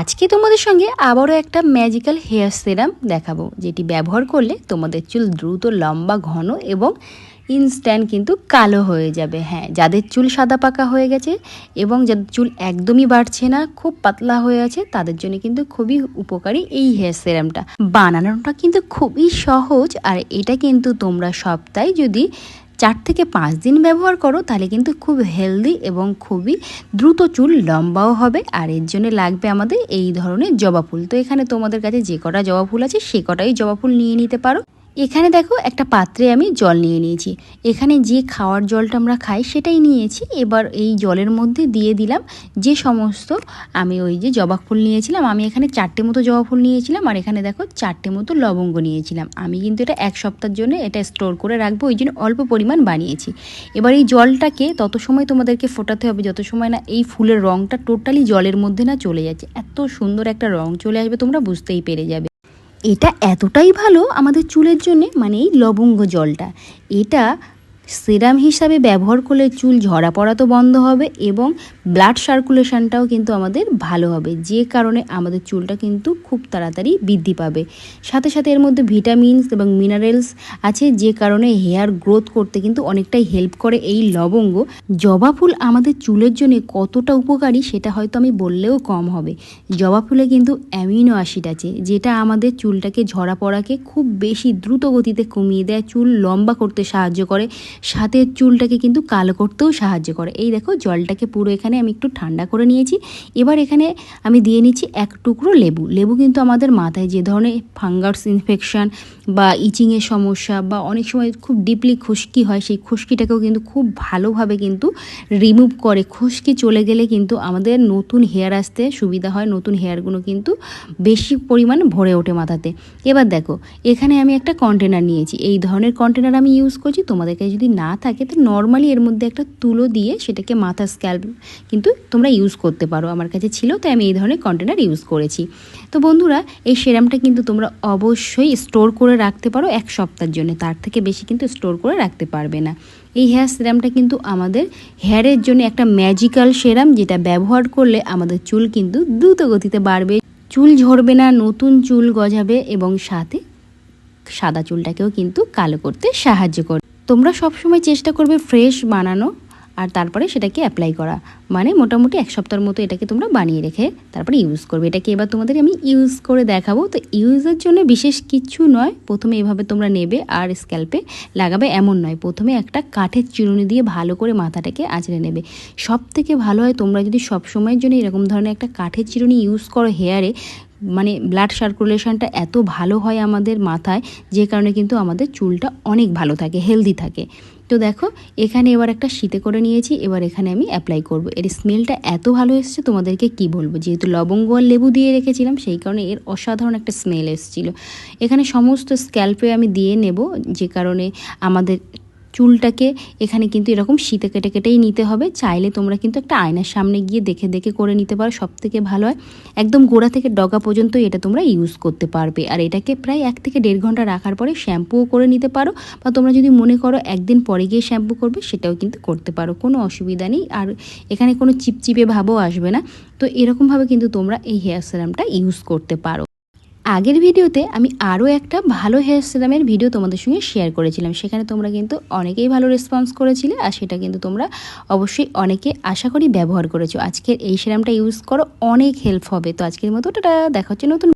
আজকে তোমাদের সঙ্গে আবারও একটা ম্যাজিক্যাল হেয়ার সেরাম দেখাবো, যেটি ব্যবহার করলে তোমাদের চুল দ্রুত লম্বা, ঘন এবং ইনস্ট্যান্ট কিন্তু কালো হয়ে যাবে। হ্যাঁ যাদের চুল সাদা পাকা হয়ে গেছে এবং যাদের চুল একদমই বাড়ছে না, খুব পাতলা হয়ে আছে, তাদের জন্য কিন্তু খুবই উপকারী এই হেয়ার সেরামটা বানানোটা কিন্তু খুবই সহজ, আর এটা কিন্তু তোমরা সপ্তাহে যদি চার থেকে পাঁচ দিন ব্যবহার করো, তাহলে কিন্তু খুব হেলদি এবং খুবই দ্রুত চুল লম্বাও হবে। আর এর জন্য লাগবে আমাদের এই ধরনের জবা ফুল। তো এখানে তোমাদের কাছে যে কটা জবা ফুল আছে, সে কটাই জবা ফুল নিয়ে নিতে পারো। এখানে দেখো একটা পাত্রে আমি জল নিয়ে নিয়েছি। এখানে যে খাওয়ার জলটা আমরা খাই সেটাই নিয়েছি। এবার এই জলের মধ্যে দিয়ে দিলাম যে সমস্ত আমি ওই যে জবা ফুল নিয়েছিলাম, আমি এখানে চারটে মতো জবা ফুল নিয়েছিলাম আর এখানে দেখো চারটে মতো লবঙ্গ নিয়েছিলাম। আমি কিন্তু এটা এক সপ্তাহের জন্য এটা স্টোর করে রাখব, ওই জন্য অল্প পরিমাণ বানিয়েছি। এবার এই জলটাকে তত সময় তোমাদেরকে ফোটাতে হবে, যত সময় না এই ফুলের রঙটা টোটালি জলের মধ্যে না চলে যাচ্ছে। এত সুন্দর একটা রং চলে আসবে, তোমরা বুঝতেই পেরে যাবে। এটা এতটাই ভালো আমাদের চুলের জন্যে মানে এই লবঙ্গ জলটা। এটা সিরাম হিসাবে ব্যবহার করলে চুল ঝরা পড়া তো বন্ধ হবে এবং ব্লাড সার্কুলেশনটাও কিন্তু আমাদের ভালো হবে। যে কারণে আমাদের চুলটা কিন্তু খুব তাড়াতাড়ি বৃদ্ধি পাবে। সাথে সাথে এর মধ্যে ভিটামিনস এবং মিনারেলস আছে, যে কারণে হেয়ার গ্রোথ করতে কিন্তু অনেকটাই হেল্প করে এই লবঙ্গ। জবা ফুল আমাদের চুলের জন্য কতটা উপকারী সেটা হয়তো আমি বললেও কম হবে। জবা ফুলে কিন্তু অ্যামিনো অ্যাসিড আছে, যেটা আমাদের চুলটাকে ঝরা পড়াকে খুব বেশি দ্রুত গতিতে কমিয়ে দেয়, চুল লম্বা করতে সাহায্য করে। সাথে চুলটাকে কিন্তু কালো করতেও সাহায্য করে। এই দেখো, জলটাকে পুরো এখানে আমি একটু ঠান্ডা করে নিয়েছি। এবার এখানে আমি দিয়ে নিচ্ছি এক টুকরো লেবু। লেবু কিন্তু আমাদের মাথায় যে ধরনের ফাঙ্গাস ইনফেকশান বা ইচিংয়ের সমস্যা বা অনেক সময় খুব ডিপলি খুশকি হয়, সেই খুশকিটাকেও কিন্তু খুব ভালোভাবে কিন্তু রিমুভ করে। খুশকি চলে গেলে কিন্তু আমাদের নতুন হেয়ার আসতে সুবিধা হয়, নতুন হেয়ারগুলো কিন্তু বেশি পরিমাণ ভরে ওঠে মাথাতে। এবার দেখো, এখানে আমি একটা কন্টেনার নিয়েছি। এই ধরনের কন্টেনার আমি ইউজ করছি তোমাদেরকে কাছে যদি না থাকে, তো নর্মালি এর মধ্যে একটা তুলো দিয়ে সেটাকে মাথা স্ক্যাল্প কিন্তু তোমরা ইউজ করতে পারো। আমার কাছে ছিল, তাই আমি এই ধরনের কন্টেনার ইউজ করেছি। তো বন্ধুরা, এই সেরামটা কিন্তু তোমরা অবশ্যই স্টোর করে রাখতে পারো এক সপ্তাহের জন্য। তার থেকে বেশি কিন্তু স্টোর করে রাখতে পারবে না। এই হেয়ার সিরামটা কিন্তু আমাদের হেয়ারের জন্য একটা ম্যাজিক্যাল সেরাম যেটা ব্যবহার করলে আমাদের চুল কিন্তু দ্রুত গতিতে বাড়বে। চুল ঝরবে না, নতুন চুল গজাবে এবং সাথে সাদা চুলটাকেও কিন্তু কালো করতে সাহায্য করবে তোমরা সবসময় চেষ্টা করবে ফ্রেশ বানানো আর তারপরে সেটাকে অ্যাপ্লাই করা। মানে মোটামুটি এক সপ্তাহের মতো এটাকে তোমরা বানিয়ে রেখে তারপরে ইউজ করবে। এটাকে এবার তোমাদের আমি ইউজ করে দেখাবো। তো ইউজের জন্য বিশেষ কিছু নয়। প্রথমে এভাবে তোমরা নেবে আর স্ক্যাল্পে লাগাবে এমন নয়। প্রথমে একটা কাঠের চিরুনি দিয়ে ভালো করে মাথাটাকে আঁচড়ে নেবে। সব থেকে ভালো হয় তোমরা যদি সব সময়ের জন্য এরকম ধরনের একটা কাঠের চিরুনি ইউজ করো হেয়ারে মানে ব্লাড সার্কুলেশনটা এত ভালো হয় আমাদের মাথায়, যে কারণে কিন্তু আমাদের চুলটা অনেক ভালো থাকে হেলদি থাকে। তো দেখো, এখানে এবার একটা শীতে করে নিয়েছি, এবার এখানে আমি অ্যাপ্লাই করব। এর স্মেলটা এত ভালো এসছে, তোমাদেরকে কি বলব? যেহেতু লবঙ্গ আর লেবু দিয়ে রেখেছিলাম, সেই কারণে এর অসাধারণ একটা স্মেল এসেছিল। এখানে সমস্ত স্ক্যাল্পে আমি দিয়ে নেব, যে কারণে আমাদের চুলটাকে এখানে কিন্তু এরকম শীতে কেটে কেটেই নিতে হবে। চাইলে তোমরা কিন্তু একটা আয়নার সামনে গিয়ে দেখে দেখে করে নিতে পারো সব থেকে ভালো হয়। একদম গোড়া থেকে ডগা পর্যন্ত এটা তোমরা ইউজ করতে পারবে। আর এটাকে প্রায় এক থেকে দেড় ঘণ্টা রাখার পরে শ্যাম্পুও করে নিতে পারো। বা তোমরা যদি মনে করো একদিন পরে গিয়ে শ্যাম্পু করবে, সেটাও কিন্তু করতে পারো, কোনো অসুবিধা নেই। আর এখানে কোনো চিপচিপে ভাবও আসবে না। তো এরকমভাবে কিন্তু তোমরা এই হেয়ার সিরামটা ইউজ করতে পারো। আগের ভিডিওতে আমি আরও একটা ভালো হেয়ার সিরামের ভিডিও তোমাদের সঙ্গে শেয়ার করেছিলাম। সেখানে তোমরা কিন্তু অনেকেই ভালো রেসপন্স করেছিলে আর সেটা কিন্তু তোমরা অবশ্যই অনেকে আশা করি ব্যবহার করেছ। আজকের এই সিরামটা ইউজ করো, অনেক হেল্প হবে। তো আজকের মতো, টাটা! দেখা হচ্ছে নতুন